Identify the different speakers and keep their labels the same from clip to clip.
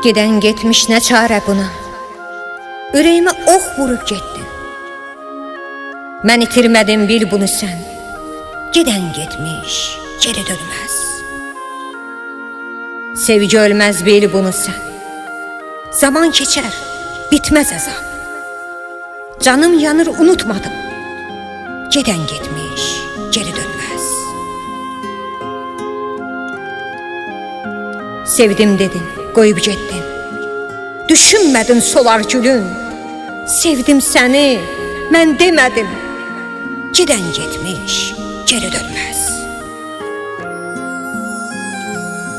Speaker 1: Gedən getmiş nə çarə buna? Ürəyimə ox vurub getdin. Mən itirmədim bil bunu sən. Gedən getmiş, geri dönməz. Sevgi ölməz bil bunu sən. Zaman keçər, bitməz əzab. Canım yanır, unutmadım. Gedən getmiş, geri dönməz. Sevdim dedin, qoyub getdin. Düşünmədin solar gülün. Sevdim səni, mən demədim. Gedən getmiş, geri dönməz.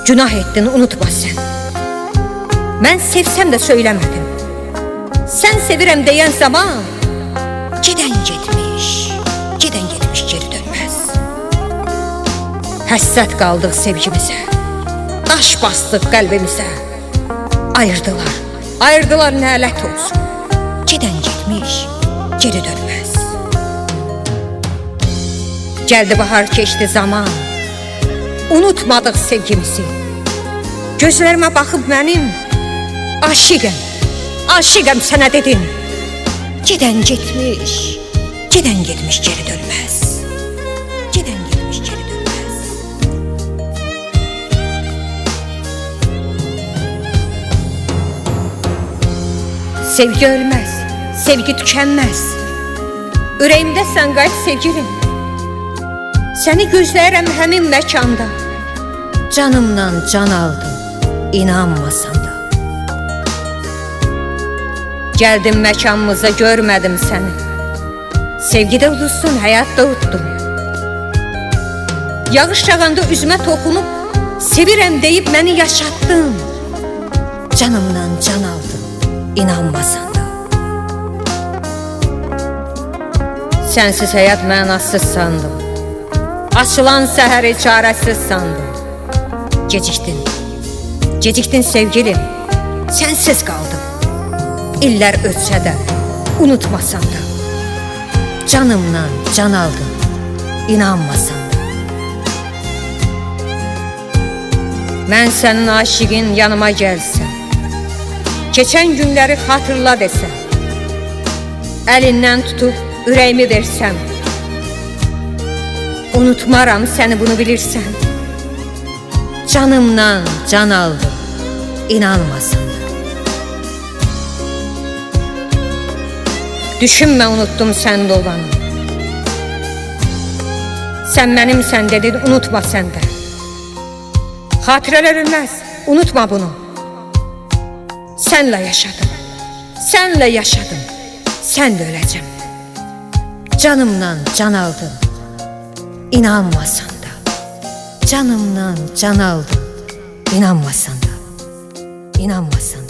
Speaker 1: Günah etdin, unutma sən. Mən sevsəm də söyləmədim. Sən sevirəm deyən zaman gedən getmiş, gedən getmiş geri dönməz. Həssət qaldıq sevgimizə. Daş bastıq qəlbimizə. Ayırdılar, ayırdılar nələt olsun. Gedən getmiş, geri dönməz. Gəldi bahar, keçdi zaman. Unutmadıq sevgimizi. Gözlərimə baxıb mənim aşiqəm, aşiqəm sənə dedim. Gedən getmiş, gedən getmiş geri dönməz. Sevgi ölməz, sevgi tükənməz. Ürəyimdəsən qayıt sevgilim. Səni gözləyirəm həmin məkanda. Canımdan can aldım, inanmasan da. Gəldim məkanımıza, görmədim səni. Sevgidə uduzsun, həyatda utdum. Yağış yağanda üzümə toxunub, sevirəm deyib məni yaşatdın. Canımdan can aldım, inanmasan da. Sənsiz həyat mənasız sandım. Açılan səhəri çarəsiz sandım. Gecikdin. Gecikdin sevgilim. Sənsiz qaldım. İllər ötsə də unutmasan da. Canımdan can aldım. İnanmasan da. Mən sənin aşiqin yanıma gəlsən. Keçən günləri xatırla desəm. Əlindən tutub ürəyimi versəm. Unutmaram səni bunu bilirsən. Canımdan can aldım. İnanmasan da. Düşünmə unutdum səndə olanı. Sən mənimsən dedin, unutma sən də. Xatirələr ölməz, unutma bunu. Sənlə yaşadım. Sənlə yaşadım. Sən də öləcəm. Canımdan can aldım. İnanmasan da. Canımdan can aldım. İnanmasan da. İnanmasan